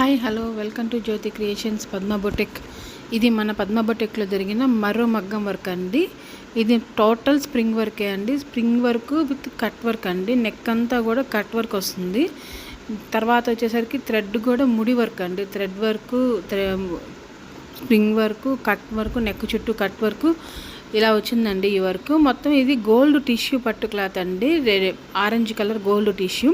Hi hello welcome to Jyothi creations Padma boutique. ఇది మన పద్మ బొటెక్లో జరిగిన మరో మగ్గం వర్క్ అండి. ఇది టోటల్ స్ప్రింగ్ వర్కే అండి. Spring work with cut work అండి. నెక్ అంతా కూడా కట్ వర్క్ వస్తుంది. తర్వాత వచ్చేసరికి థ్రెడ్ కూడా ముడి వర్క్ అండి. Thread work spring work cut work neck చుట్టూ కట్ వర్క్ ఇలా వచ్చిందండి ఈ వర్క్. మొత్తం ఇది గోల్డ్ టిష్యూ పట్టు క్లాత్ అండి. Orange colour gold tissue.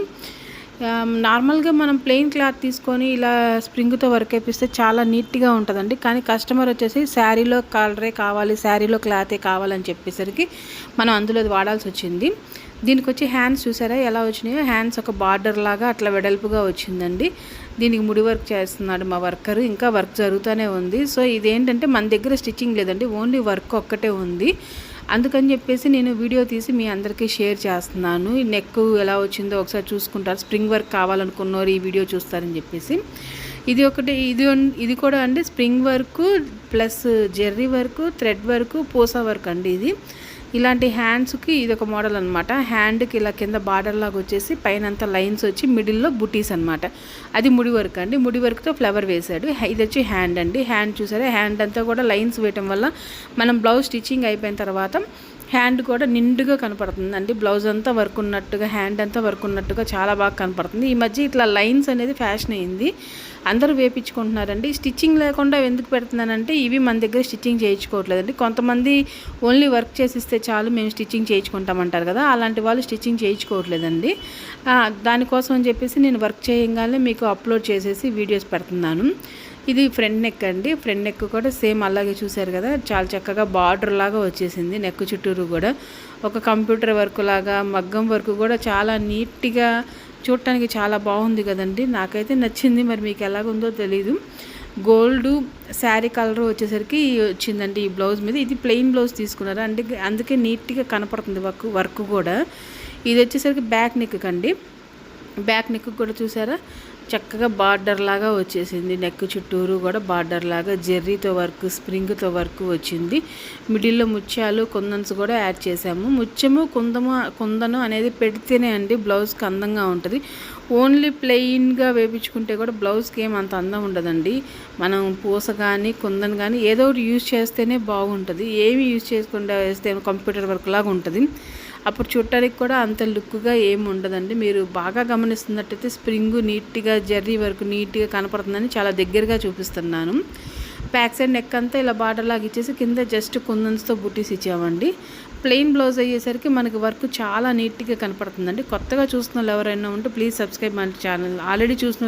Um, నార్మల్గా మనం ప్లెయిన్ క్లాత్ తీసుకొని ఇలా స్ప్రింగ్తో వర్క్ అయిపిస్తే చాలా నీట్గా ఉంటుందండి. కానీ కస్టమర్ వచ్చేసి శారీలో కలరే కావాలి శారీలో క్లాతే కావాలని చెప్పేసరికి మనం అందులో వాడాల్సి వచ్చింది. దీనికి వచ్చి హ్యాండ్స్ చూసారా? ఎలా వచ్చినాయో? హ్యాండ్స్ ఒక బార్డర్ లాగా అట్లా వెడల్పుగా వచ్చిందండి. దీనికి ముడి వర్క్ చేస్తున్నాడు మా వర్కర్. ఇంకా వర్క్ జరుగుతూనే ఉంది. సో ఇదేంటంటే మన దగ్గర స్టిచ్చింగ్ లేదండి. ఓన్లీ వర్క్ ఒక్కటే ఉంది. అందుకని చెప్పేసి నేను వీడియో తీసి మీ అందరికీ షేర్ చేస్తున్నాను. నెక్ ఎలా వచ్చిందో ఒకసారి చూసుకుంటారు. స్ప్రింగ్ వర్క్ కావాలనుకున్నవారు ఈ వీడియో చూస్తారని చెప్పేసి. ఇది ఒకటి ఇది ఇది కూడా అండి spring work plus Jerry work thread work పూసా వర్క్ అండి ఇది. ఇలాంటి హ్యాండ్స్కి ఇది ఒక మోడల్ అనమాట హ్యాండ్కి ఇలా కింద బార్డర్ లాగా వచ్చేసి పైన అంతా లైన్స్ వచ్చి మిడిల్లో బుటీస్ అనమాట అది ముడి వర్క్ అండి. ముడి వర్క్తో ఫ్లవర్ వేశాడు. ఇది వచ్చి హ్యాండ్ అండి. హ్యాండ్ చూసారా? హ్యాండ్ అంతా కూడా లైన్స్ వేయటం వల్ల మనం బ్లౌజ్ స్టిచ్చింగ్ అయిపోయిన తర్వాత హ్యాండ్ కూడా నిండుగా కనపడుతుందండి బ్లౌజ్ అంతా వర్క్ ఉన్నట్టుగా హ్యాండ్ అంతా వర్క్ ఉన్నట్టుగా చాలా బాగా కనపడుతుంది. ఈ మధ్య ఇట్లా లైన్స్ అనేది ఫ్యాషన్ అయింది. అందరూ వేపించుకుంటున్నారండి. స్టిచ్చింగ్ లేకుండా ఎందుకు పెడుతున్నానంటే ఇవి మన దగ్గర స్టిచ్చింగ్ చేయించుకోవట్లేదండి. కొంతమంది ఓన్లీ వర్క్ చేసిస్తే చాలు మేము స్టిచ్చింగ్ చేయించుకుంటామంటారు కదా అలాంటి వాళ్ళు స్టిచ్చింగ్ చేయించుకోవట్లేదండి. దానికోసం అని చెప్పేసి నేను వర్క్ చేయగానే మీకు అప్లోడ్ చేసేసి వీడియోస్ పెడుతున్నాను. ఇది ఫ్రంట్ నెక్ అండి. ఫ్రంట్ నెక్ కూడా సేమ్ అలాగే చూసారు కదా. చాలా చక్కగా బార్డర్ లాగా వచ్చేసింది నెక్ చుట్టూరు కూడా. ఒక కంప్యూటర్ వర్క్ లాగా మగ్గం వర్క్ కూడా చాలా నీట్గా చూడటానికి చాలా బాగుంది కదండి. నాకైతే నచ్చింది మరి మీకు ఎలాగుందో తెలీదు. గోల్డ్ శారీ కలర్ వచ్చేసరికి వచ్చిందండి ఈ బ్లౌజ్ మీద. ఇది ప్లెయిన్ బ్లౌజ్ తీసుకున్నారు? అంటే అందుకే నీట్గా కనపడుతుంది వర్క్ వర్క్ కూడా. ఇది వచ్చేసరికి బ్యాక్ నెక్ కండి. బ్యాక్ నెక్ కూడా చూసారా? చక్కగా బార్డర్ లాగా వచ్చేసింది. నెక్ చుట్టూరు కూడా బార్డర్ లాగా జెర్రీతో వర్క్ స్ప్రింగ్తో వర్క్ వచ్చింది. మిడిల్లో ముత్యాలు కుందన్స్ కూడా యాడ్ చేసాము ముత్యము కుందము కుందను అనేది పెడితేనే అండి బ్లౌజ్కి అందంగా ఉంటుంది. ఓన్లీ ప్లెయిన్గా వేపించుకుంటే కూడా బ్లౌజ్కి ఏం అంత అందం ఉండదండి. మనం పూస కానీ కుందన్ కానీ ఏదో ఒకటి యూజ్ చేస్తేనే బాగుంటుంది. ఏమి యూజ్ చేసుకుంటే వేస్తే కంప్యూటర్ వర్క్ లాగా ఉంటుంది. అప్పుడు చూడటానికి కూడా అంత లుక్గా ఏమి ఉండదండి. మీరు బాగా గమనిస్తున్నట్టయితే స్ప్రింగ్ నీట్గా జర్రీ వరకు నీట్గా కనపడుతుందని చాలా దగ్గరగా చూపిస్తున్నాను. బ్యాక్ సైడ్ నెక్ అంతా ఇలా బార్డర్ లాగా ఇచ్చేసి కింద జస్ట్ కుందన్స్తో బుట్టీస్ ఇచ్చామండి. ప్లెయిన్ బ్లౌజ్ అయ్యేసరికి మనకి వర్క్ చాలా నీట్గా కనపడుతుందండి. కొత్తగా చూస్తున్న ఎవరైనా ఉంటే ప్లీజ్ సబ్స్క్రైబ్ మన ఛానల్. ఆల్రెడీ చూసిన